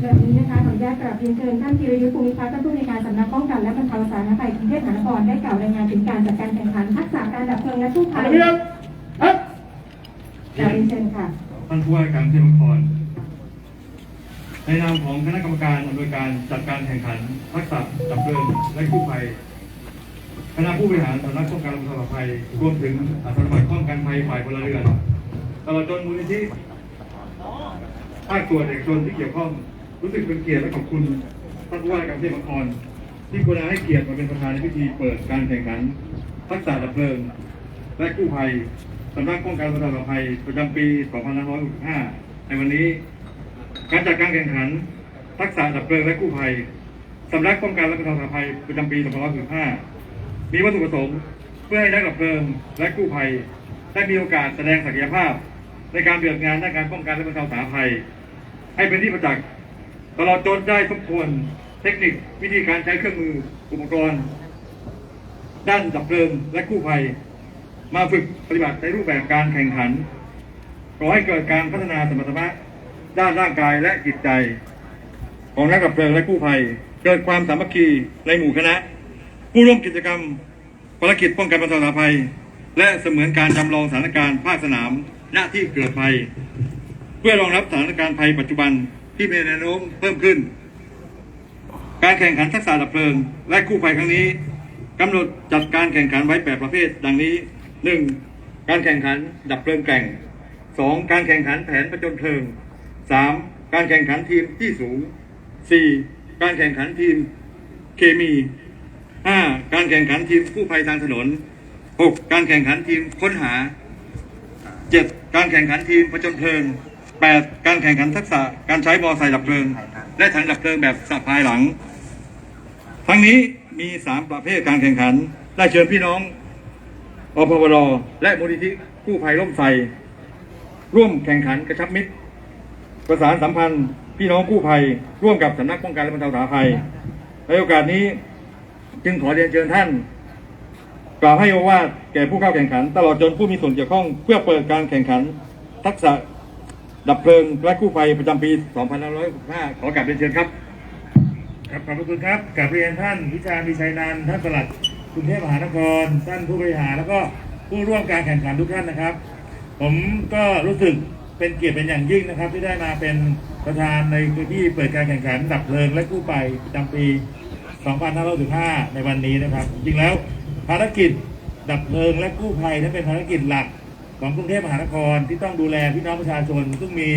แบบนี้นะคะขออนุญาตกราบเรียนเชิญท่านธีรยุทธภูมิพัฒน์ท่านผู้ในการสำนักป้องกันและบรรเทาสาธารณภัยกรุงเทพมหานครได้กล่าวรายงานถึงการจัดการแข่งขันทักษะการดับเพลิงและกู้ภัยระเบียบครับกราบเรียนเชิญค่ะท่านผู้ว่าการเทพมหานครในนามของคณะกรรมการอำนวยการจัดการแข่งขันทักษะดับเพลิงและกู้ภัยคณะผู้บริหารสำนักป้องกันและบรรเทาภัยรวมถึงอาสาสมัครป้องกันภัยฝ่ายพลเรือน ตลอดจนมูลนิธิภาคส่วนเอกชนที่เกี่ยวข้อง รู้สึกเป็นเกียรติและขอบคุณท่านผู้ว่าการเทพนครที่กรุณาให้เกียรติมาเป็นประธานในพิธีเปิดการแข่งขันทักษะดับเพลิง และกู้ภัยสำนักป้องกันและบรรเทาสาธารณภัยประจำปี 2565 ในวันนี้ การจัดการแข่งขันทักษะดับเพลิงและกู้ภัยสำนักป้องกันและบรรเทาสาภัยประจำปี 2565 มีวัตถุประสงค์เพื่อให้นักดับเพลิงและกู้ภัยได้มีโอกาสแสดงศักยภาพ ในการปฏิบัติงานด้านการป้องกันและบรรเทาสาธารณภัย ให้เป็นที่ประจักษ์ตลอดจนได้ทบทวนเทคนิควิธีการใช้เครื่องมืออุปกรณ์ ด้านดับเพลิงและกู้ภัย มาฝึกปฏิบัติในรูปแบบการแข่งขันก่อให้เกิดการพัฒนาสมรรถนะด้านร่างกายและจิตใจ ของนักดับเพลิงและกู้ภัย เกิดความสามัคคีในหมู่คณะ ผู้ร่วมกิจกรรมภารกิจป้องกันบรรเทาสาธารณภัย และเสมือนการจำลองสถานการณ์ภาคสนาม ณที่เกิดภัย เพื่อรองรับสถานการณ์ภัยปัจจุบันที่มีแนวโน้มเพิ่มขึ้น การแข่งขันทักษะดับเพลิง และกู้ภัยครั้งนี้กำหนดจัดการแข่งขันไว้8ประเภท ดังนี้ 1. การแข่งขันดับเพลิงแกร่ง 2. การแข่งขันแผนประจนเพลิง 3. การแข่งขันทีมที่สูง 4. การแข่งขันทีมเคมี 5. การแข่งขันทีมกู้ภัยทางถนน 6. การแข่งขันทีมค้นหา 7. การแข่งขันทีมประจนเพลิง 8. การแข่งขันทักษะการใช้มอไซค์ดับเพลิง และถังดับเพลิงแบบสะพายหลัง ทั้งนี้มี 3 ประเภทการแข่งขัน ได้เชิญพี่น้องอพวรและมูลนิธิกู้ภัยร่มไทรร่วมแข่งขันกระชับมิตร ประสานสัมพันธ์พี่น้องกู้ภัย ร่วมกับสำนักป้องกันและบรรเทาสาธารณภัยในโอกาสนี้จึงขอเรียนเชิญท่าน กล่าวให้โอวาแก่ผู้เข้าแข่งขัน ตลอดจนผู้มีส่วนเกี่ยวข้อง เพื่อเปิดการแข่งขัน ทักษะดับเพลิงและกู้ภัยประจำปี 2565 ขอกราบเรียนเชิญครับ ครับขอบคุณครับกลับเรียนท่านวิชามีชัยนันท์ท่านปลัดกรุงเทพมหานคร ท่านผู้บริหารแล้วก็ผู้ร่วมการแข่งขันทุกท่านนะครับ ผมก็รู้สึกเป็นเกียรติเป็นอย่างยิ่งนะครับ ที่ได้มาเป็นประธานในที่เปิดการแข่งขันดับเพลิงและกู้ภัยประจำปี 2565 ในวันนี้นะครับ จริงแล้ว ภารกิจดับเพลิงและกู้ภัยนั้นเป็นภารกิจหลักของกรุงเทพมหานครที่ต้องดูแลพี่น้องประชาชน ซึ่งมี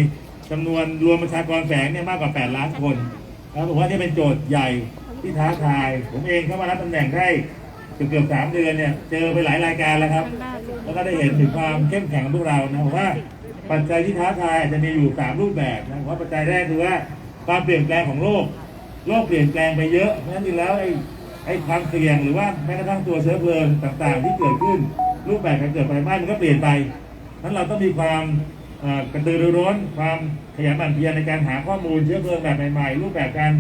จำนวนรวมประชากรแฝงเนี่ยมากกว่า 8 ล้านคนแล้วผมว่านี่เป็นโจทย์ใหญ่ที่ท้าทาย ผมเองเข้ามารับตำแหน่งได้เกือบเกือบสามเดือนเนี่ยเจอไปหลายรายการแล้วครับ แล้วก็ได้เห็นถึงความเข้มแข็งของพวกเรานะผมว่าปัจจัยที่ท้าทายจะมีอยู่สามรูปแบบนะผมว่าปัจจัยแรกคือว่าความเปลี่ยนแปลงของโลกโลกเปลี่ยนแปลงไปเยอะเพราะฉะนั้นจริงแล้วไอ้ ไอ้ความเสี่ยงหรือว่าแม้กระทั่งตัวเชื้อเพลิงต่างๆ ที่เกิดขึ้นรูปแบบการเกิดไฟไหม้มันก็เปลี่ยนไปนั้นเราต้องมีความกระตือรือร้น ความขยันหมั่นเพียรในการหาข้อมูลเชื้อเพลิงแบบใหม่ๆ รูปแบบการ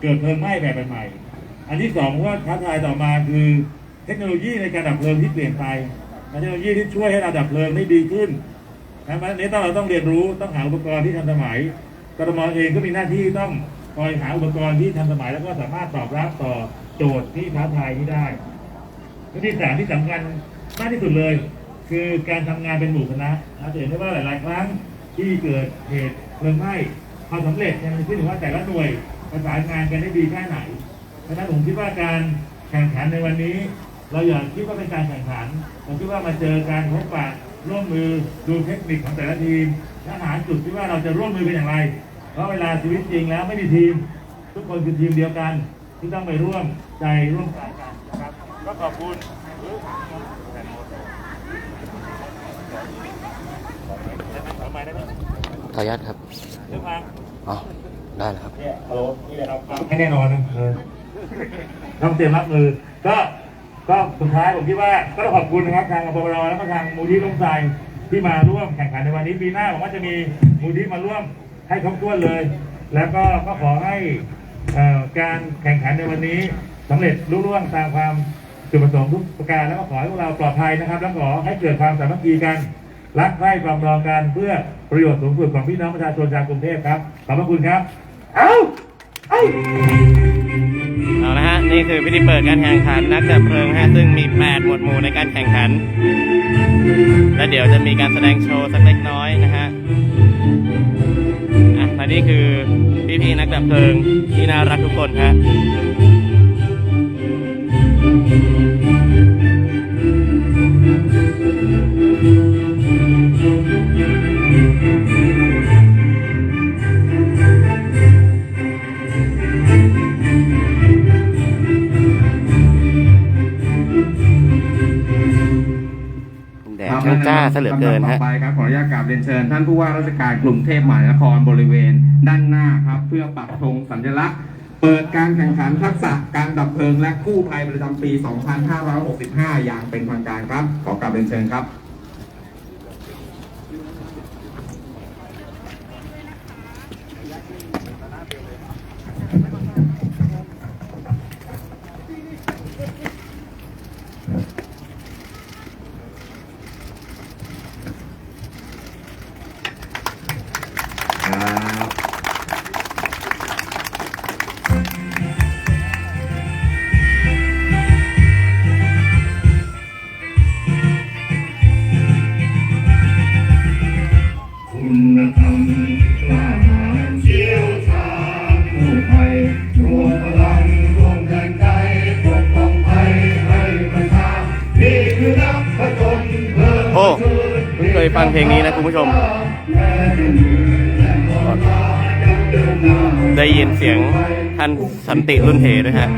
เกิดเพลิงไหม้แบบใหม่ๆ อันที่สองว่าท้าทายต่อมาคือเทคโนโลยีในการดับเพลิงที่เปลี่ยนไปเทคโนโลยีที่ช่วยให้เราดับเพลิงได้ดีขึ้นนะมันนี้ต้องเราต้องเรียนรู้ต้องหาอุปกรณ์ที่ทันสมัยกรมเองก็มีหน้าที่ต้องคอยหาอุปกรณ์ที่ทันสมัยแล้วก็สามารถตอบรับต่อ โจทย์ที่ท้าทายนี้ได้และที่สามที่สำคัญมากที่สุดเลย คือการทำงานเป็นหมู่คณะเราจะเห็นได้ว่าหลาย ๆ ครั้งที่เกิดเหตุเพลิงไหม้ความสำเร็จเนี่ยมันขึ้นอยู่ว่าแต่ละหน่วยประสานงานกันได้ดีแค่ไหนเพราะฉะนั้นผมคิดว่าการแข่งขันในวันนี้ เราอย่าคิดว่าเป็นการแข่งขันเราคิดว่ามาเจอการพบปะร่วมมือดูเทคนิคของแต่ละทีมและหาจุดที่ว่าเราจะร่วมมือกันอย่างไร เพราะเวลาชีวิตจริงแล้วไม่มีทีม ทุกคนคือทีมเดียวกัน ที่ต้องไปร่วมใจร่วมใจกันนะครับก็ขอบคุณทำไมได้ไหมขออนุญาตครับเรื่องฟังอ๋อได้แล้วครับเนี่ยฮัลโหลนี่แหละครับฟังให้แน่นอนนะเออต้องเตรียมรับมือ ก็ก็สุดท้ายผมคิดว่าก็ต้องขอบคุณนะครับทางอบรแล้วก็ทางมูลที่ร่มใจที่มาร่วมแข่งขันในวันนี้ปีหน้าผมว่าจะมีมูลที่มาร่วมให้ครบถ้วนเลย แล้วก็ก็ขอให้เอ่อ การแข่งขันในวันนี้สำเร็จรุ่ร่วงตามความจุดประสงค์ทุกประการแล้วก็ขอให้พวกเราปลอดภัยนะครับ แล้วขอให้เกิดความสามัคคีกันรักใคร่ปรองดองกันเพื่อประโยชน์สูงสุดของพี่น้องประชาชนชาวกรุงเทพครับขอบพระคุณครับเอาเอาเอาละฮะนี่คือพิธีเปิดการแข่งขันนักดับเพลิงฮะซึ่งมี 8 หมวดหมู่ในการแข่งขัน และเดี๋ยวจะมีการแสดงโชว์สักเล็กน้อยนะฮะอะและนี่คือ พี่ๆนักดับเพลิงที่น่ารักทุกคนฮะ จ้าซะเหลือเกินลำดับฮะต่อไปครับขออนุญาตกราบเรียนเชิญ ท่านผู้ว่าราชการกรุงเทพมหานครบริเวณ ด้านหน้าครับ เพื่อปักธงสัญลักษณ์ เปิดการแข่งขันทักษะการดับเพลิงและกู้ภัยประจำปี 2565 อย่างเป็นทางการครับ ขอกราบเรียนเชิญครับครับ เพลงนี้นะคุณผู้ชม ได้ยินเสียงท่านสันติรุ่นเทด้วยฮะ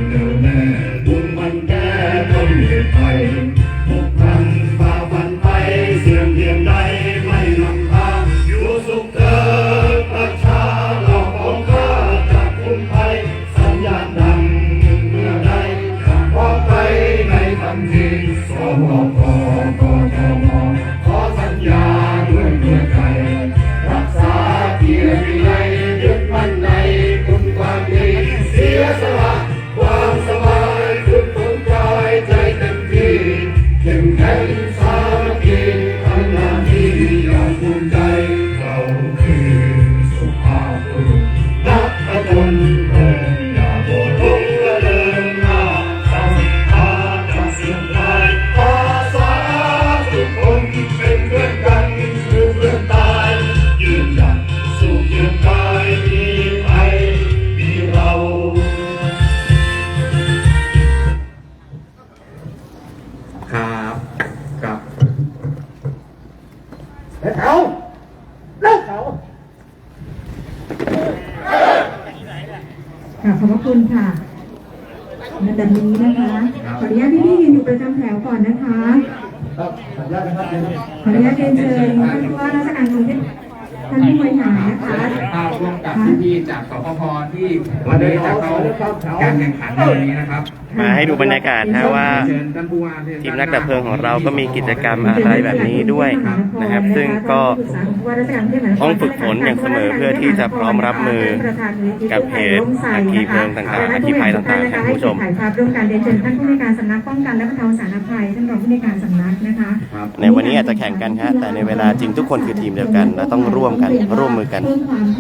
การแข่งขันในวันนี้นะครับ บรรยากาศฮะว่าเชิญท่านผู้ว่าที่ทีมนักดับเพลิงของเราก็มีกิจกรรมอะไรแบบนี้ด้วยนะครับ ซึ่งก็ต้องฝึกฝนอย่างเสมอเพื่อที่จะพร้อมรับมือกับเหตุอัคคีเพลิงต่างๆอัคคีภัยต่างๆครับคุณผู้ชมถ่ายภาพร่วมกันเรียนเชิญท่านผู้ในวยการสำนักป้องกันและบรรเทาสาธารณภัยท่านรองผู้ในวยการสำนักนะคะครับในวันนี้อาจจะแข่งกันฮะแต่ในเวลาจริงทุกคนคือทีมเดียวกันและต้องร่วมกันร่วมมือกัน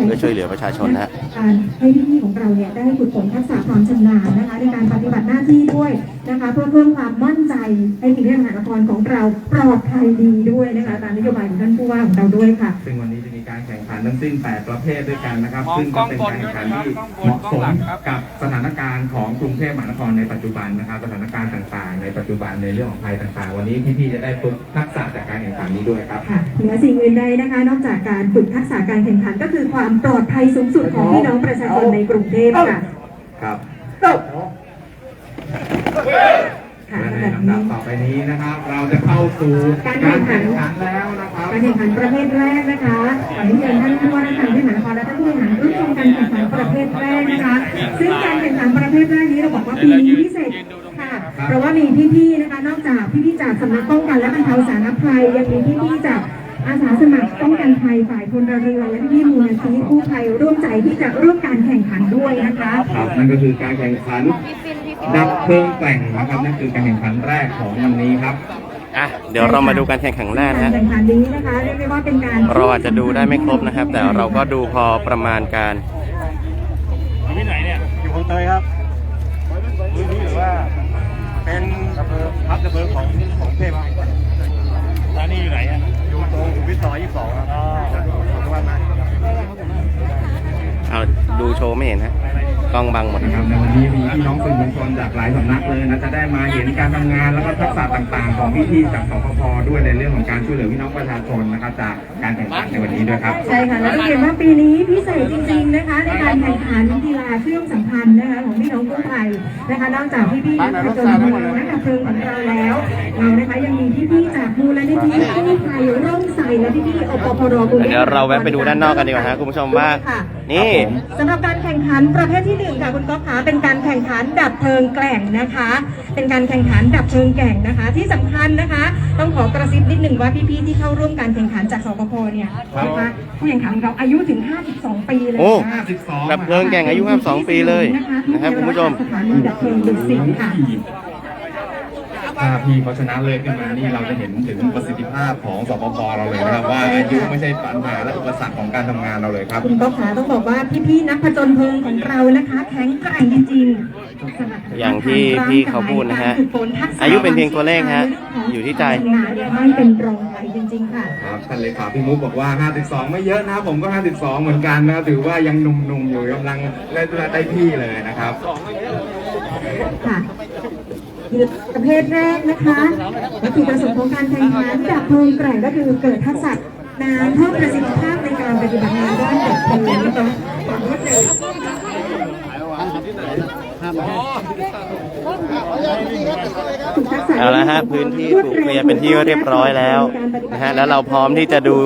เพื่อช่วยเหลือประชาชนฮะการให้พี่ๆของเราเนี่ยได้ฝึกฝนทักษะความชำนาญนะคะในการปฏิบัติหน้าที่ด้วยนะคะ เพื่อเพิ่มความมั่นใจให้กรุงเทพมหานครของเราปลอดภัยดีด้วยนะคะตามนโยบายของท่านผู้ว่าของเราด้วยค่ะ ซึ่งวันนี้จะมีการแข่งขันทั้งสิ้น 8 ประเภทด้วยกันนะครับ ซึ่งก็เป็นการแข่งขันที่เหมาะสมกับสถานการณ์ของกรุงเทพมหานครในปัจจุบันนะครับ สถานการณ์ต่างๆ ในปัจจุบันในเรื่องของภัยต่างๆ วันนี้พี่ๆจะได้ฝึกทักษะจากการแข่งขันนี้ด้วยครับค่ะเหนือสิ่งอื่นใดนะคะ นอกจากการฝึกทักษะการแข่งขันก็คือความปลอดภัยสูงสุดของพี่น้องประชาชนในกรุงเทพค่ะครับค่ะ และในแบบลำดันี้บต่อไปนี้นะครับ เราจะเข้าสู่การแข่งขันแล้วนะครับการแข่งขันประเภทแรกนะคะขออนุญาตท่านผู้ว่าราชการที่มหานครและท่านผู้บริหารร่วมชมการแข่งขันประเภทแรกนะคะ ซึ่งการแข่งขันประเภทแรกนี้เราบอกว่าปีนี้พิเศษค่ะ เพราะว่ามีพี่ๆนะคะ นอกจากพี่ๆจากสำนักป้องกันและบรรเทาสาธารณภัยยังมีพี่ๆจากอาสาสมัครป้องกันภัยฝ่ายพลเรือนและพี่ๆมูลนิธิกู้ภัยร่วมใจที่จะร่วมการแข่งขันด้วยนะคะ ครับนั่นก็คือการแข่งขัน ดับเพลิงแต่งนะครับนั่นคือการแข่งขันแรกของวันนี้ครับ อะเดี๋ยวเรามาดูการแข่งขันแรกนะการฮะแข่งขันนี้นะคะเรียกได้ว่าเป็นการเราอาจจะดูได้ไม่ครบนะครับ แต่เราก็ดูพอประมาณการอยู่ที่ไหนเนี่ยอยู่คลองเตยครับพื้นที่หรือว่าเป็นอำเภอพับอำเภอของของเทพครับร้านนี้อยู่ไหนอะอยู่ตรงสุขุมวิทซอย22ครับอ๋อจังหวัดมาเอาดูโชว์ไม่เห็นฮะ กล้องบังหมดนะครับในวันนี้มีพี่น้องสื่อมวลชนจากหลายสำนักเลยนะจะได้มาเห็นการทำงานแล้วก็ทักษะต่างๆ ของพี่ๆจากสพพด้วยในเรื่องของการช่วยเหลือพี่น้องประชาชนนะครับจากการแข่งขันในวันนี้ด้วยครับใช่ค่ะแล้วก็เห็นว่าปีนี้พิเศษจริง ๆนะคะ ในการแข่งขันกีฬาเครื่องสัมพันธ์นะคะของพี่น้องกู้ภัยนะคะนอกจากพี่ๆนักผจญเพลิงนักดับเพลิงของเราแล้วเรานะคะยังมีพี่ๆจากมูลนิธิกู้ภัยร่มใสและพี่ๆอปพรกรุงทพเดี๋ยวเราแวะไปดูด้านนอกกันดีกว่าฮะคุณผู้ชมว่าค่ะ นี่สำหรับการแข่งขันประเภทที่หนึ่งค่ะคุณก๊อฟคะเป็นการแข่งขันดับเพลิงแกล่งนะคะ เป็นการแข่งขันดับเพลิงแกล่งนะคะ ที่สำคัญนะคะ ต้องขอกระซิบนิดหนึ่งว่าพี่ๆที่เข้าร่วมการแข่งขันจากสปพเนี่ยนะคะผู้แข่งขันของเราอายุถึง 52 ปีเลยโอ้นะคะ52ดับเพลิงแก่งอายุ 52 ปีเลยนะครับคุณผู้ชมสถานีดับเพลิงดุสิตค่ะ ถ้าพี่เขาชนะเลิศขึ้นมานี่เราจะเห็นถึงประสิทธิภาพของสปปเราเลยนะครับว่าอายุไม่ใช่ปัญหาและอุปสรรคของการทำงานเราเลยครับ คุณก๊อฟขาต้องบอกว่าพี่ๆนักผจญเพลิงของเรานะคะ แข็งแกร่งจริงๆอย่างที่พี่เขาพูดนะฮะอายุเป็นเพียงตัวเลขฮะอยู่ที่ใจ งานเนี่ยไม่เป็นรองใครจริง ๆ ค่ะ ครับท่านเลขาพี่มุกบอกว่า 52 ไม่เยอะนะผมก็ 52 เหมือนกันนะถือว่ายังหนุ่มๆอยู่กำลังได้ได้ที่เลยนะครับ ค่ะ ประเภทแรกนะคะวัตถุประสงค์ของการแข่งขันดับเพลิงแกร่งก็คือเกิดทักษะงานเพิ่มประสิทธิภาพในการปฏิบัติงานด้านดับเพลิงนะคะความรวดเร็วถูกทักษะเอาละฮะพื้นที่ถูกเคลียร์เป็นที่เรียบร้อยแล้วนะฮะแล้วเราพร้อมที่จะดู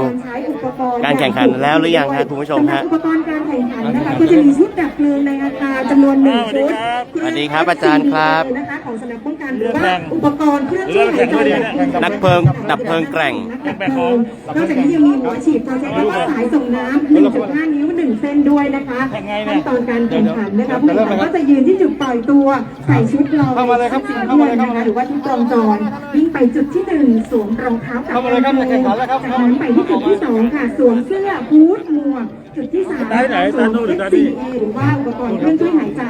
การแข่งขันแล้วหรือยังฮะคุณผู้ชมฮะอุปกรณ์การแข่งขันนะคะก็จะมีชุดดับเพลิงในอาคารจำนวนหนึ่งชุดสวัสดีครับอาจารย์ครับนะคะของสำนักป้อง กันหรือว่าอุปกรณ์เครื่องช่วยหายใจแบบนักเพลิงดับเพลิงแกร่งนักดับเพลิงนอกจากนี้ยังมีหัวฉีดโปรเจคเตอร์สายส่งน้ำ1.5นิ้ว1เส้นด้วยนะคะขั้นตอนการแข่งขันนะคะผู้แข่งขันก็จะยืนที่จุดปล่อยตัวใส่ชุดลอยชุดสีน้ำเงินนะคะหรือว่าชุดกรองจรวิ่งไปจุดที่หนึ่งสวมรองเท้ากับกางเกงจากนั้นไปที่จุดที่สองค่ะสวมเสื้อฮูดหมวก จุดที่สามได้ไหนสวมตาโน่หรือตาเอดีหรือว่าอุปกรณ์เครื่องช่วยหายใจ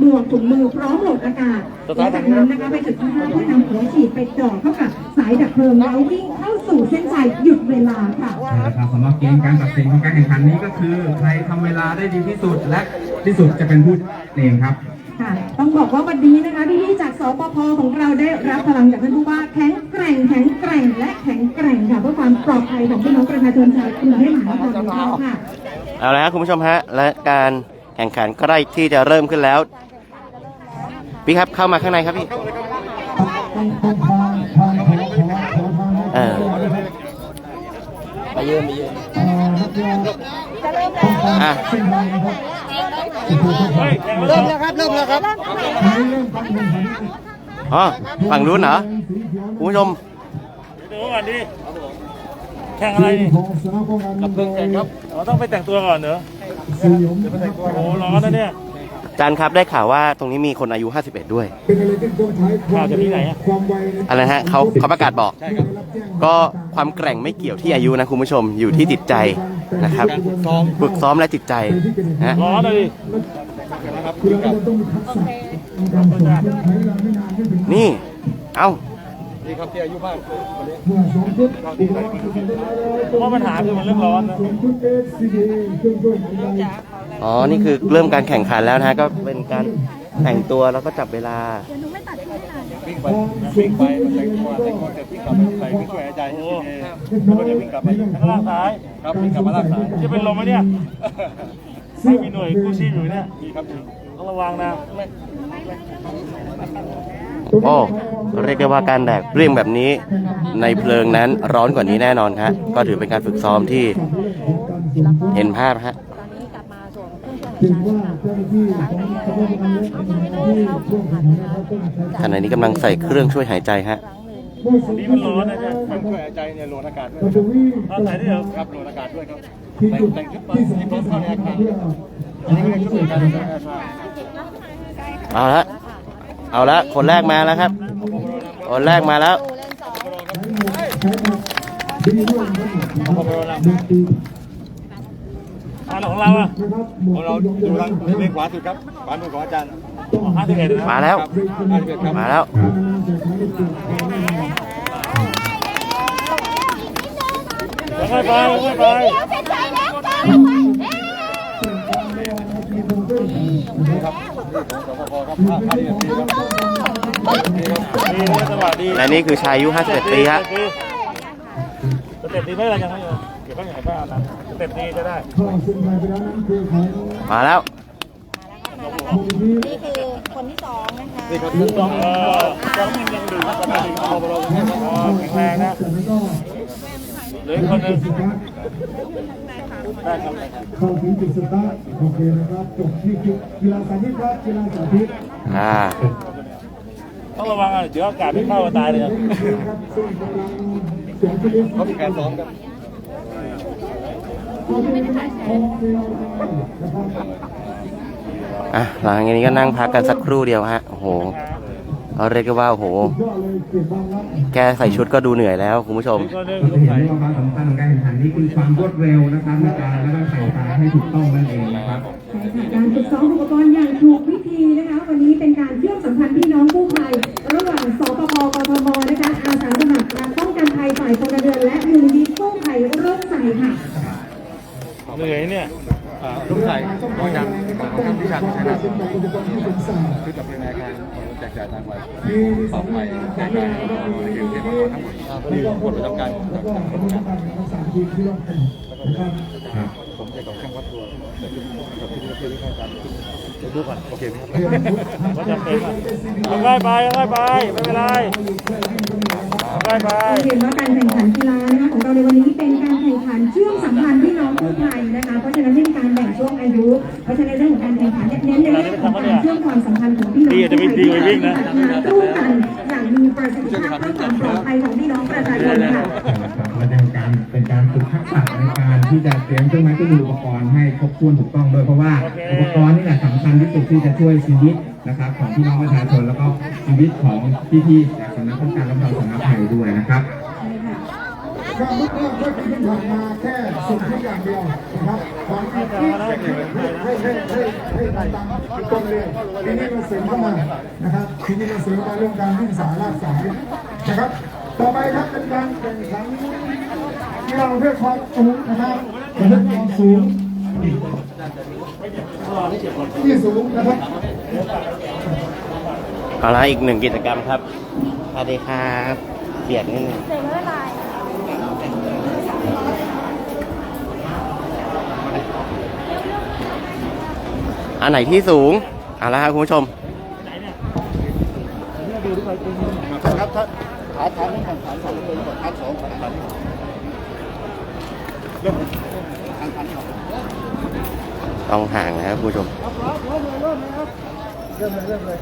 หมวกถุงมือพร้อมโหลดอากาศหลังจากนั้นนะคะไปจุดที่ห้าก็นำหัวฉีดไปจ่อเข้ากับสายดับเพลิงแล้ววิ่งเข้าสู่เส้นชัยหยุดเวลาค่ะนะครับสำหรับเกมการตัดสินของการแข่งขันนี้ก็คือใครทำเวลาได้ดีที่สุดและที่สุดจะเป็นผู้เองครับค่ะต้องบอกว่าวันนี้นะคะพี่ๆจากสปพของเราได้รับพลังจากท่านผู้ว่าแข็งแกร่งแข็งแกร่งและแข็งแกร่งค่ะเพื่อความปลอดภัยของพี่น้องประชาชนชาวกรุงเทพมหานครของเราค่ะ เอาละครับคุณผู้ชมฮะและการแข่งขันใกล้ที่จะเริ่มขึ้นแล้วพี่ครับเข้ามาข้างในครับพี่เออมาเยือนมาเยือนอะเริ่มแล้วครับเริ่มแล้วครับอ๋อฝั่งนู้นเหรอคุณผู้ชมเดี๋ยวดูก่อนดิ แข่งอะไรนี่กับเพลิงแข่งครับอ๋อต้องไปแต่งตัวก่อนเหรอโอ้โหร้อนนะเนี่ยอาจารย์ครับได้ข่าวว่าตรงนี้มีคนอายุ 51 ด้วยข่าวจากที่ไหนอะอะไรนะฮะเขาเขาประกาศบอกก็ความแกร่งไม่เกี่ยวที่อายุนะคุณผู้ชมอยู่ที่จิตใจนะครับฝึกซ้อมและจิตใจนะร้อนเลยดินี่ เอ้าเพราะปัญหาคือมันเรื่องร้อนนะอ๋อ นี่คือเริ่มการแข่งขันแล้วนะฮะก็เป็นการแต่งตัวแล้วก็จับเวลาวิ่งไปวิ่งไปแต่งตัวแต่งตัวเสร็จวิ่งกลับใส่เครื่องช่วยหายใจโอ้แล้วก็จะวิ่งกลับมาข้างล่างซ้ายครับวิ่งกลับมาล่างซ้ายจะเป็นลมไหมเนี่ยไม่มีหน่วยกู้ชีพอยู่เนี่ยมีครับต้องระวังนะ โอ้เรียกได้ว่าการแดกเปรี้ยงแบบนี้ในเพลิงนั้นร้อนกว่านี้แน่นอนฮะก็ถือเป็นการฝึกซ้อมที่เห็นภาพฮะขณะนี้กำลังใส่เครื่องช่วยหายใจฮะนี่มันร้อนนะเนี่ยเครื่องช่วยหายใจเนี่ยโหลดอากาศด้วยเอาใส่ได้เหรอครับโหลดอากาศด้วยครับแต่งแต่งชุดมาที่เพิ่มเข้าในอาคารอันนี้ก็เป็นชุดเหมือนกันในอาคารเอาละ เอาละคนแรกมาแล้วครับ คนแรกมาแล้ว อันของเราอะของเราดูทางเลนขวาสุดครับขวามือของอาจารย์ห้าสิบเอ็ดมาแล้วห้าสิบเอ็ดครับมาแล้วค่อยๆไปค่อยๆไปเป็นใจแล้วจ้า และนี่คือชายอายุ 51 ปีฮะสเต็ปดีไม่อะไรยังไงเก็บบ้างอย่างไรบ้างนะสเต็ปดีจะได้ มาแล้ว นี่คือคนที่สองนะคะต้องเออต้องมันยังดื่มมากกว่านั้นอีกพอเราแข็งแรงนะเหลืออีกคนหนึงได้ครับ เข้าถึงจุดสตาร์ทโอเคนะครับจบที่กีฬาสาธิตครับกีฬาสาธิตอ่าต้องระวังอะเดี๋ยวอากาศไม่เข้าตายเลยนะครับซึ่งกำลังเสียวเขามีการซ้อมกันะครับโอเคนะครับอะหลังจากนี้ก็นั่งพักกันสักครู่เดียวฮะโอ้โห เราเรียกได้ว่าโอ้โหยอดเลยเก่งมากครับแค่ใส่ชุดก็ดูเหนื่อยแล้วคุณผู้ชมอีกคนหนึงเราลูจะกเห็นไก่ว่าความสำคัญของการแข่งขันนี้คือความรวดเร็วนะครับในการและก็ใส่ตาให้ถูกต้องนั่นเองนะครับใช่ค่ะการฝึกซ้อมอุปกรณ์อย่างถูกวิธีนะคะ วันนี้เป็นการเชื่อมสัมพันธ์พี่น้องกู้ภัยระหว่างสปปกทมนะคะอาสาสมัครการป้องกันภัยฝ่ายพลเรือนและมูลนิธิกู้ภัยร่มใส่ค่ะ เหนื่อยเนี่ยอ่าลูกชายของอาจารย์ของท่านพิชาชัยนาทอุปกรณ์ที่เป็นสายคือกับเป็นอาคารแจ กจ่ายทางไว้มีต่อไปแจกจ่ายในเขตเทศบาลทั้งหมดที่ลงคนประจำการแล้วก็คณะกรรมการทั้งสามทีมที่ร่วมกันนะครับผมจะกับช่างวัดตัวกับที่ที่ที่อาจารย์ดูก่อนโอเคไหมครับก็จำเป็นอะเอาค่อยไปเอาค่อยไปไม่เป็นไร เอาค่อยไปเราเห็นว่าการแข่งขันกีฬานะคะของเราในวันนี้เป็นการแข่งขันเชื่อมสัมพันธ์พี่น้องกู้ภัยนะคะ เพราะฉะนั้นไม่มีการแบ่งช่วงอายุ เพราะฉะนั้นเรื่องของการแข่งขันเนี่ยเน้นในเรื่องของการเชื่อมความสัมพันธ์ของพี่น้องกู้ภัยที่จัดงานร่วมกันอย่างมีประสิทธิภาพเพื่อความปลอดภัยของพี่น้องประชาชนค่ะและเป็น การเป็นการฝึกทักษะในการที่จะเตรียมเครื่องไม้เครื่องมืออุปกรณ์ให้ครบถ้วนถูกต้องด้วยเพราะว่าอุปกรณ์นี่แหละสำคัญที่สุดที่จะช่วยชีวิตนะครับของพี่น้องประชาชนแล้วก็ชีวิตของพี่ๆจากสำนักป้องกันและบรรเทาสาธารณภัยด้วยนะครับก็เมื่อเมื่อเมื่อที่ผ่านมาแค่ส่งที่อย่างเดียวนะครับหวังที่ให้ให้ให้ให้ให้ให้ตามทุกคนเลยทีนี้เราเสริมเข้ามานะครับทีนี้เราเสริมเข้ามาเรื่องการวิ่งสายลากสายนะครับต่อไปครับเป็นการแข่งขัน กีฬาประเภทความสูงนะครับประเภทความสูงที่สูงนะครับเอาละอีกหนึ่งกิจกรรมครับสวัสดีครับเบียดนิดนึงเสร็จแล้วลายอันไหนที่สูงเอาละครับคุณผู้ชมครับถ้าขาทางนี้ทางขาสองคนกับขาสองขาสามเริ่มทางขาสอง ต้องห่างนะครับคุณผู้ชมเริ่มเลยเริ่มเลย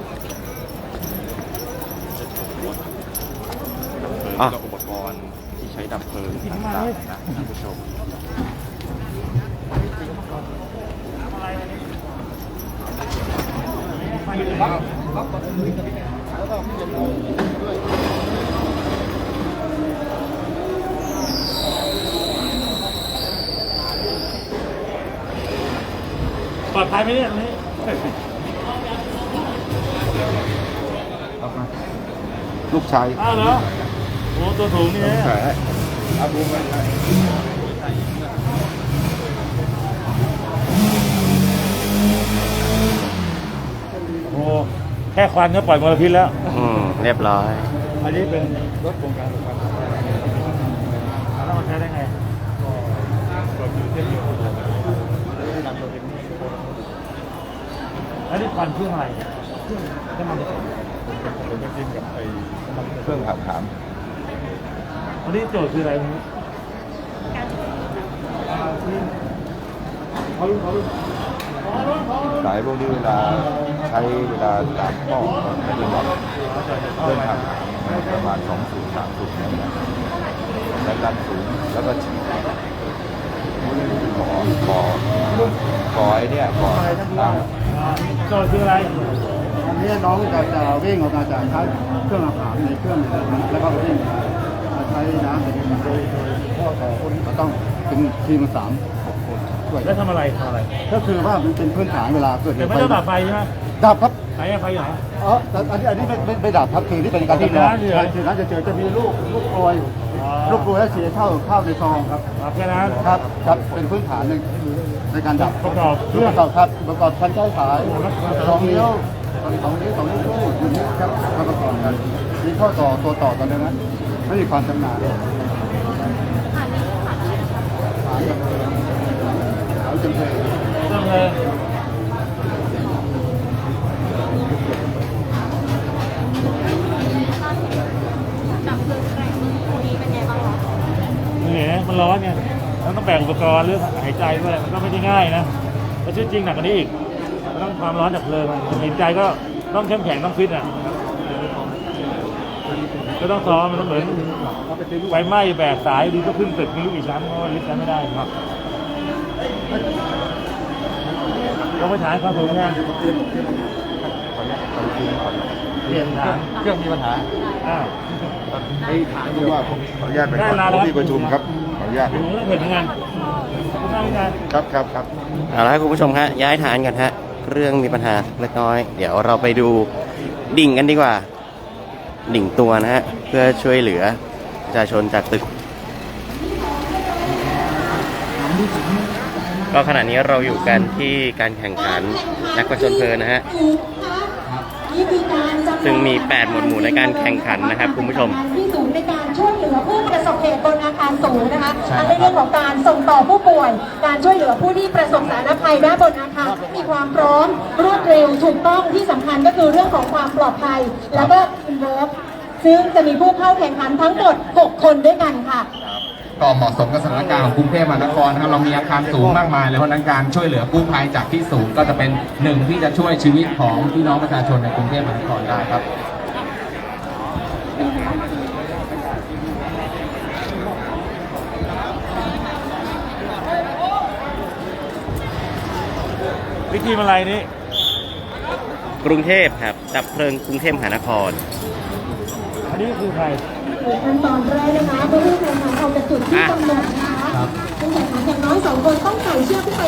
อะอุปกรณ์ที่ใช้ดับเพลิงต่างๆนะท่านผู้ชม ปลอดภัยไหมเนี่ยตรงนี้ลูกชายอ้าวเหรอโอ้ตัวสูงนี่นะใช่อาบูมันโอ้แค่ควันก็ปล่อยมลพิษแล้ว อืมเรียบร้อย อันนี้เป็นรถโครงการของการแล้วมันใช้ได้ไง แล้วนี่ควันเครื่องอะไรน้ำมันจะผมจะกินกับไอ้เครื่องหักถามวันนี้โจทย์คืออะไรวันนี้เขาเขาสายพวกนี้เวลาใช้เวลาตามข้อไม่ได้บอกเครื่องหักถามประมาณสองสูงสามสูงนะแรงดันสูงแล้วก็ฉีดขอขอขอไอ้เนี่ยขอตั้ง โจทย์คืออะไรอันนี้น้องจะจะวิ่งออกมาจากใช้เครื่องอาหารในเครื่องนะครับแล้วก็วิ่งใช้ช้น้ำเป็นโดยโดยพ่อต่อคนก็ต้องเป็นทีมละสามหกคนช่วยแล้วทำอะไรทำอะไร ก็คือว่ามันเป็นพื้นฐานเวลาเกิดเหแต่ตุไม่ต้องดับไฟใช่ไหมดับครับ ไหนอะไฟอยู่ไหน อ๋อแต่อันนี้อันนี้ไม่ไม่ไม่ดับครับคือที่เป็นการทดลองใช่คือนั้นจะเจอจะมีลูกลูกโปรยลูกโปรยและเสียเข้าเข้าในซองครับ ครับแค่นั้น ครับครับเป็นพื้นฐานหนึ่งในการดับประกอบเคเครื่รื่อองง ประกอบครับประกอบคันใช้ขายสองนิ้วสองนิ้วสองนิ้วครึ่งอยู่นี้ครับมาประกอบกันมีข้อต่อตัวต่อกันดังนั้นไม่มีความชำนาญฐานแบบฐานจำเป็นเริ่มเลย มันร้อนไงมันต้องแบ่งอุปกรณ์เรื่องหายใจด้วยมันก็ไม่ได้ง่ายนะแล้วชีวิตจริงหนักกว่านี้อีกมันต้องความร้อนจากเพลิงหินใจก็ต้องเข้มแข็งต้องฟิตอะก็ต้องซ้อมมันต้องเหมือนไฟไหม้แบกสายดีก็ขึ้นตึกมีลูกอีกชั้นเพราะว่าลิฟต์นั้นไม่ได้ครับต้องไปถ่ายความสูงแทนเปลี่ยนฐานเครื่องมีปัญหาอ้าวไอ้ฐานที่ว่าผมขออนุญาตไปได้ก่อนลาผแล้วมมีประชุมครับขออนุ ญาตถึงแล้วเห็นเหมือนกันขอบคุณมากพี่ชายครับครับครับเอาละครับคุณผู้ชมฮะย้ายฐานกันฮะเครื่องมีปัญหาเล็กน้อย เดี๋ยวเราไปดูดิ่งกันดีกว่า ดิ่งตัวนะฮะเพื่อช่วยเหลือประชาชนจากตึก ก็ขณะนี้เราอยู่กันที่การแข่งขันนักประจนเพลินนะฮะ ซึ่งมี 8 หมวดหมู่ในการแข่งขันนะครับคุณผู้ชม ที่ศูนย์ในการช่วยเหลือผู้ประสบเหตุบนอาคารสูงนะคะทั้งในเรื่องของการส่งต่อผู้ป่วย การช่วยเหลือผู้ที่ประสบสาธารณภัยด้านบนอาคารที่มีความพร้อมรวดเร็วถูกต้องที่สำคัญก็คือเรื่องของความปลอดภัย แล้วก็อินเวิร์ซึ่งจะมีผู้เข้าแข่งขันทั้งหมด 6 คนด้วยกันค่ะ ก็เหมาะสมกับสถานการณ์ของกรุงเทพมหานครนะครับเรามีอาคารสูงมากมายเลยเพราะฉะนั้นการช่วยเหลือกู้ภัยจากที่สูงก็จะเป็นหนึ่งที่จะช่วยชีวิตของพี่น้องประชาชนในกรุงเทพมหานครได้ครับวิธีอะไรนี่กรุงเทพครับดับเพลิงกรุงเทพมหานคร อันนี้คือใคร ขั้นตอนแรกนะคะผู้ที่แข่งขันออกจากจุดที่กำหนดนะคะผู้แข่งขันอย่างน้อยสองคนต้องใส่เชือกที่ไป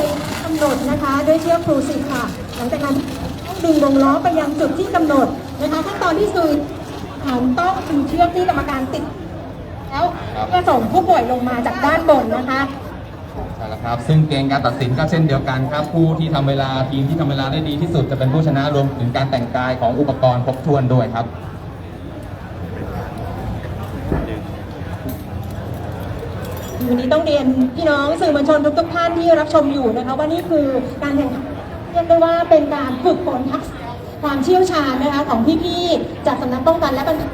กำหนดนะคะ ด้วยเชือกครูสิบค่ะ หลังจากนั้นดึงวงล้อไปยังจุดที่กำหนดนะคะขั้นตอนที่สี่ขันต้องดึงเชือกที่กรรมการติด แล้วเพื่อส่งผู้ป่วยลงมาจากด้านบนนะคะใช่แล้วครับ ซึ่งเกณฑ์การตัดสินก็เช่นเดียวกันครับ ผู้ที่ทำเวลาทีมที่ทำเวลาได้ดีที่สุดจะเป็นผู้ชนะรวมถึงการแต่งกายของอุปกรณ์ครบถ้วนด้วยครับ วันนี้ต้องเรียนพี่น้องสื่อมวลชนทุกๆท่านที่รับชมอยู่นะคะว่านี่คือการแข่งขันเรียกได้ว่าเป็นการฝึกฝนทักษะความเชี่ยวชาญนะคะของพี่ๆจากสำนักป้องกันและบรรเทา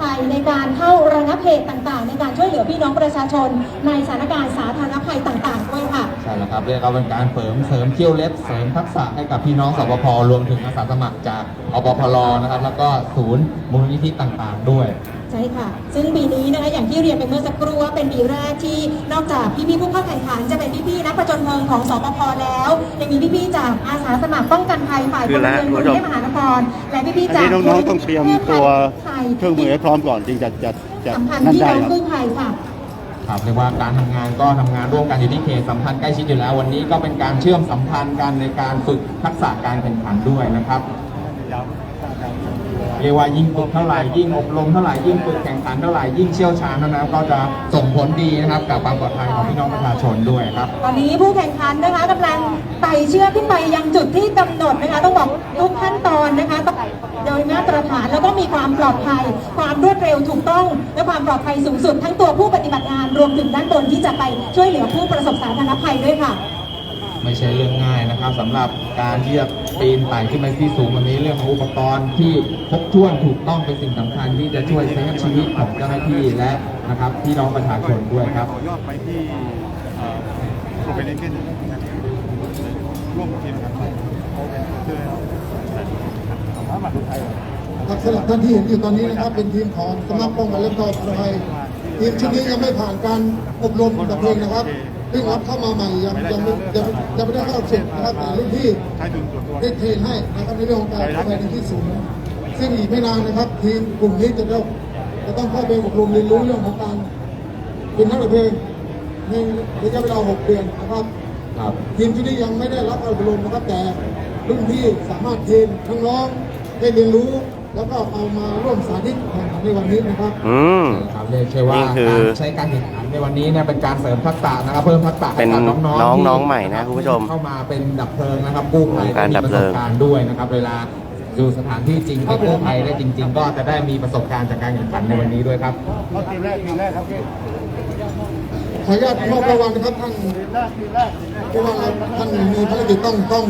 ภัยในการเข้าระงับเหตุต่างๆ ในการช่วยเหลือพี่น้องประชาชน ในสถานการณ์สาธารณภัยต่างๆด้วยค่ะ ใช่แล้วครับเรียกว่าเป็นการเสริมเสริมเที่ยวเล็บเสริมทักษะให้กับพี่น้องสปพรวมถึงอาสาสมัครจากอปพลนะครับแล้วก็ศูนย์มูลนิธิต่างๆ ด้วยใช่ค่ะ ซึ่งปีนี้นะคะอย่างที่เรียนไปเมื่อสักครู่ว่าเป็นปีแรกที่นอกจากพี่ๆผู้เข้าแข่งขันจะเป็นพี่ๆนักประจนเพลิงของสปพแล้วยังมีพี่ๆจากอาสาสมัครป้องกันภัยฝ่ายพลเรือนกรุงเทพมหานครและพี่ๆอันจากนี้น้องๆต้องเตรียมตัวเครื่องมือให้พร้อมก่อนจึงจะจะจะสำคัญนั่นที่ได้น้องครับกู้ภัยค่ะครับเรียกว่าการทำงานก็ทำงานร่วมกันอยู่ที่เขตสัมพันธ์ใกล้ชิดอยู่แล้ววันนี้ก็เป็นการเชื่อมสัมพันธ์กันในการฝึกทักษะการแข่งขันด้วยนะครับ เรียกว่ายิ่งฝึกเท่าไหร่ยิ่งอบรมเท่าไหร่ยิ่งฝึกแข่งขันเท่าไหร่ยิ่งเชี่ยวชาญเท่านั้นก็จะส่งผลดีนะครับกับความปลอดภัยของพี่น้องประชาชนด้วยครับตอนนี้ผู้แข่งขันนะคะกำลังไต่เชือกขึ้นไปยังจุดที่กำหนดนะคะต้องบอกทุกขั้นตอนนะคะต้องโดยมาตรฐานแล้วก็มีความปลอดภัย ความรวดเร็วถูกต้อง และความปลอดภัยสูงสุด ทั้งตัวผู้ปฏิบัติงานรวมถึงด้านบนที่จะไปช่วยเหลือผู้ประสบสาธารณภัยด้วยค่ะ ไม่ใช่เรื่องง่ายนะครับสำหรับการที่จะปีนไต่ขึ้นไปที่สูงวันนี้เรื่องของอุปกรณ์ที่ครบถ้วนถูกต้องเป็นสิ่งสำคัญที่จะช่วยเซฟชีวิตของเจ้าหน้าที่และนะครับพี่น้องประชาชนด้วยครับยอดไปที่โคเปนเฮเกนร่วมทีมกันช่วยครับสำหรับท่านที่เห็นอยู่ตอนนี้นะครับเป็นทีมของสำนักป้องกันและบรรเทาสาธารณภัยทีมชุดนี้ยังไม่ผ่านการอบรมดับเพลิงนะครับ พิ่งรับเข้ามาใหม่ยังยังไม่ยังยังไม่ได้เข้าฝึกนะครับแต่รุ่นพี่ใช้ทุนส่วนตัว ได้เทรนให้นะครับในเรื่องของการเข้าไปในที่สูงซึ่งอีกไม่นานนะครับ ทีมกลุ่มนี้จะต้องจะต้องเข้าไปอบรมเรียนรู้เรื่องของการเป็นนักดับเพลิงในระยะเวลา 6 เดือนนะครับ ครับ ทีมชุดนี้ยังไม่ได้รับการอบรมนะครับแต่รุ่นพี่สามารถเทรนน้องๆให้เรียนรู้ แล้วก็เอามาร่วมสาธิตแข่งขันในวันนี้นะครับ อืม ครับเรียกใช่ว่านี่คือการใช้การแข่งขันในวันนี้เนี่ยเป็นการเสริมทักษะนะครับเพิ่มทักษะให้เป็นกับน้องๆน้องที่น้องใหม่นะคุณผู้ชมเข้ามาเป็นดับเพลิงนะครับกู้ภัยการดับเพลิงที่มีประสบการณ์ด้วยนะครับ เวลาดูสถานที่จริงไปกู้ภัยได้จริง ๆ ก็จะได้มีประสบการณ์จากการแข่งขันในวันนี้ด้วยครับทีมแรกทีมแรกครับพี่ขออนุญาตมอบรางวัลนะครับท่านทีมแรกทีมแรกเพราะว่าท่านมีภารกิจต้องต้อง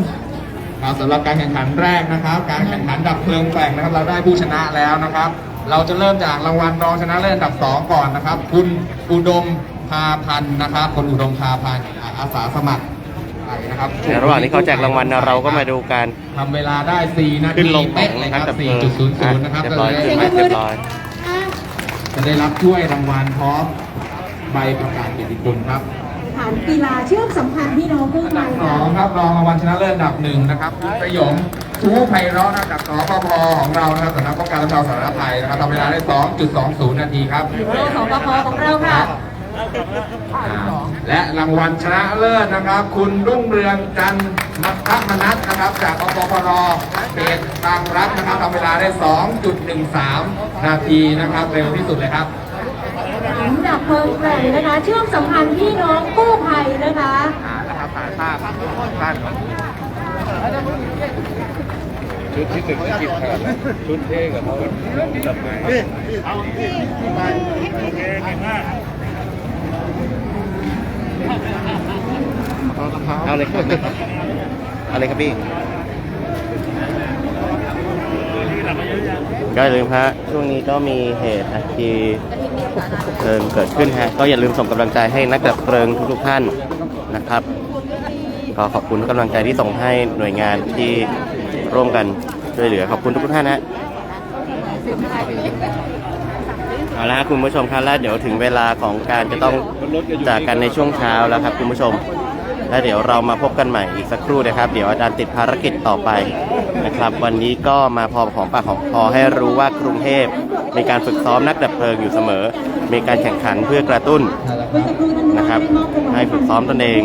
ครับสำหรับการแข่งขันแรกนะครับ การแข่งขันดับเพลิงแกล่งนะครับ เราได้ผู้ชนะแล้วนะครับ เราจะเริ่มจากรางวัลรองชนะเลิศอันดับ 2 ก่อนนะครับ คุณอุดมพาพันธ์นะครับคุณอุดมพาพันธ์อาสาสมัครไปนะครับในระหว่างที่เขาแจกรางวัลนะเราก็มาดูการทำเวลาได้ 4 นาขึ้ทีนลงขอเป๊ะงเลยคนัรักบดับเพลิง4.00นะครับเรียบก็ร้อยเลยเรียบร้อย จะได้รับถ้วยรางวัลพร้อมใบประกาศเกียรติคุณครับ ฐานกีฬาเชื่อมสัมพันธ์พี่น้องกู้ภัยสค่ะองครับรองรางวัลชนะเลิศอันดับหนึ่งนะครับคุณประยงชูไพเราะนะครับจากสปพของเรานะครับสำนักป้องกันและบรรเทาสาธารณภัยนะครับทำเวลาได้ 2.20 นาทีครับของปพของเราค่ะอ่าและรางวัลชนะเลิศนะครับ คุณรุ่งเรืองจันทร์มัทมนัสนะครับ จากอปพรเขตบางรักนะครับทำเวลาได้ 2.13 นาทีนะครับ เร็วที่สุดเลยครับฐาน ดับเพลิงแกร่งนะคะ เชื่อมสัมพันธ์พี่น้องกู้ภัยนะคะอ่านะครับผ่านภาพท่านชุดที่ตึกกิจขนาดชุดเท่กับเขาจับไงเอาที่ไปโอเคเก่งมากเอาเลยครับเอาเลยครับพี่ก็อย่าลืมฮะช่วงนี้ก็มีเหตุอัคคี เพลิงเกิดขึ้นฮะก็อย่าลืมส่งกำลังใจให้นักดับเพลิงทุกๆท่านนะครับก็ขอบคุณทุกกำลังใจที่ส่งให้หน่วยงานที่ร่วมกันช่วยเหลือขอบคุณทุกท่านนะเอาละครับคุณผู้ชมครับแล้วเดี๋ยวถึงเวลาของการจะต้องจากกันในช่วงเช้าแล้วครับคุณผู้ชม แล้วเดี๋ยวเรามาพบกันใหม่อีกสักครู่นะครับ เดี๋ยวอาจารย์ติดภารกิจต่อไปนะครับ วันนี้ก็มาพอของปากของพอให้รู้ว่ากรุงเทพ มีการฝึกซ้อมนักดับเพลิงอยู่เสมอ มีการแข่งขันเพื่อกระตุ้นนะครับ ให้ฝึกซ้อมตนเอง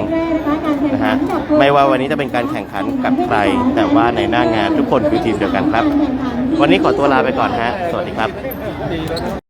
นะฮะไม่ว่าวันนี้จะเป็นการแข่งขันกับใคร แต่ว่าในหน้างานทุกคนคือทีมเดียวกันครับ วันนี้ขอตัวลาไปก่อนฮะสวัสดีครับ